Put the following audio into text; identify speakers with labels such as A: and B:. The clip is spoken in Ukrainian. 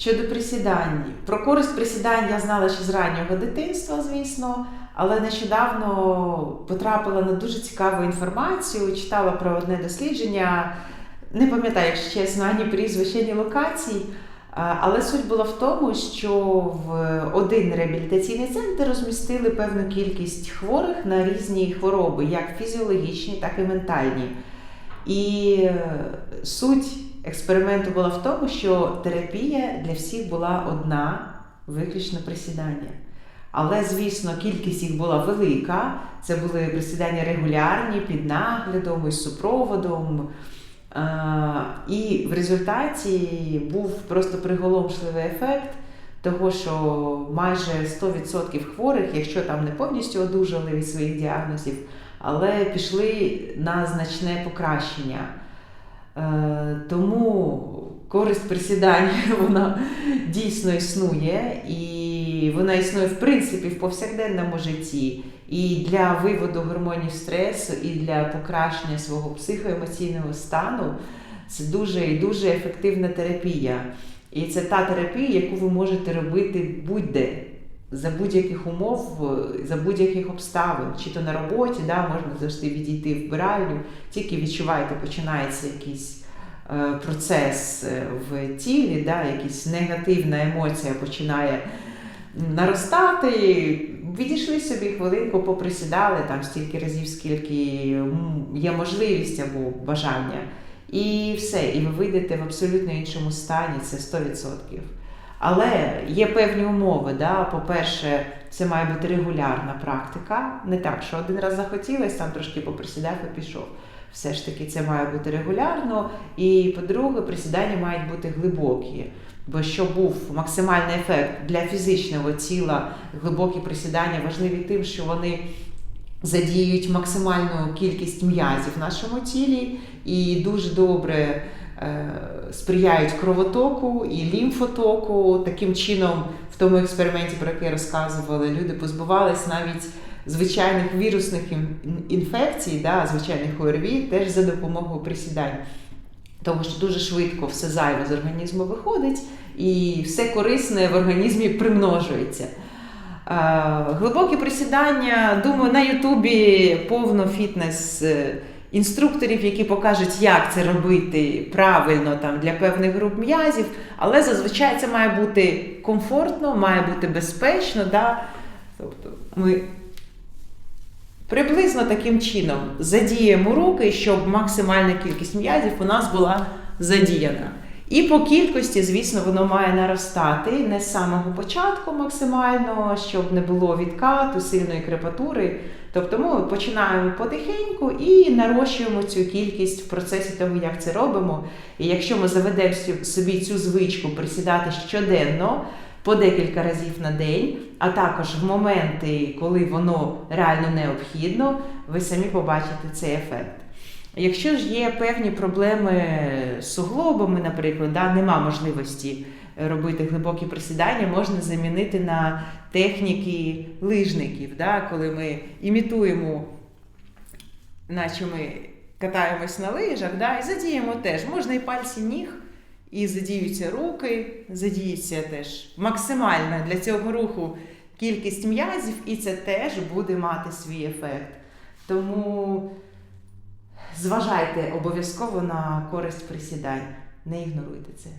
A: Щодо присідань, про користь присідань я знала ще з раннього дитинства, звісно, але нещодавно потрапила на дуже цікаву інформацію, читала про одне дослідження. Не пам'ятаю, якщо чесно, ані прізвище, ні локацій. Але суть була в тому, що в один реабілітаційний центр розмістили певну кількість хворих на різні хвороби, як фізіологічні, так і ментальні. І е, суть експерименту була в тому, що терапія для всіх була одна, виключно присідання. Але, звісно, кількість їх була велика. Це були присідання регулярні, під наглядом, із супроводом. І в результаті був просто приголомшливий ефект того, що майже 100% хворих, якщо там не повністю одужали від своїх діагнозів, але пішли на значне покращення. Е, Тому користь присідань вона дійсно існує, і вона існує в принципі в повсякденному житті. І для виводу гормонів стресу, і для покращення свого психоемоційного стану це дуже і дуже ефективна терапія. І це та терапія, яку ви можете робити будь-де, за будь-яких умов, за будь-яких обставин, чи то на роботі, да, можна завжди відійти в вбиральню, тільки відчуваєте, починається якийсь е, процес е, в тілі, да, якась негативна емоція починає наростати. Відійшли собі хвилинку, поприсідали там стільки разів, скільки є можливість або бажання. І все, і ви вийдете в абсолютно іншому стані, це 100%. Але є певні умови. Да? По-перше, це має бути регулярна практика. Не так, що один раз захотілось, там трошки поприсідав і пішов. Все ж таки, це має бути регулярно. І по-друге, присідання мають бути глибокі. Бо щоб був максимальний ефект для фізичного тіла, глибокі присідання важливі тим, що вони задіюють максимальну кількість м'язів в нашому тілі і дуже добре сприяють кровотоку і лімфотоку. Таким чином, в тому експерименті, про який розказували, люди позбувались навіть звичайних вірусних інфекцій, да, звичайних ОРВІ, теж за допомогою присідань. Тому що дуже швидко все зайве з організму виходить, і все корисне в організмі примножується. Е, Глибокі присідання, думаю, на Ютубі повно фітнес е, інструкторів, які покажуть, як це робити правильно там для певних груп м'язів, але зазвичай це має бути комфортно, має бути безпечно. Да? Тобто ми приблизно таким чином задіємо руки, щоб максимальна кількість м'язів у нас була задіяна. І по кількості, звісно, воно має наростати не з самого початку максимально, щоб не було відкату, сильної крепатури. Тобто ми починаємо потихеньку і нарощуємо цю кількість в процесі того, як це робимо. І якщо ми заведемо собі цю звичку присідати щоденно по декілька разів на день, а також в моменти, коли воно реально необхідно, ви самі побачите цей ефект. Якщо ж є певні проблеми з суглобами, наприклад, да, нема можливості робити глибокі присідання, можна замінити на техніки лижників, да, коли ми імітуємо, наче ми катаємось на лижах, да, і задіємо теж. Можна і пальці ніг, і задіються руки, задіється теж максимальна для цього руху кількість м'язів, і це теж буде мати свій ефект. Тому зважайте обов'язково на користь присідань. Не ігноруйте це.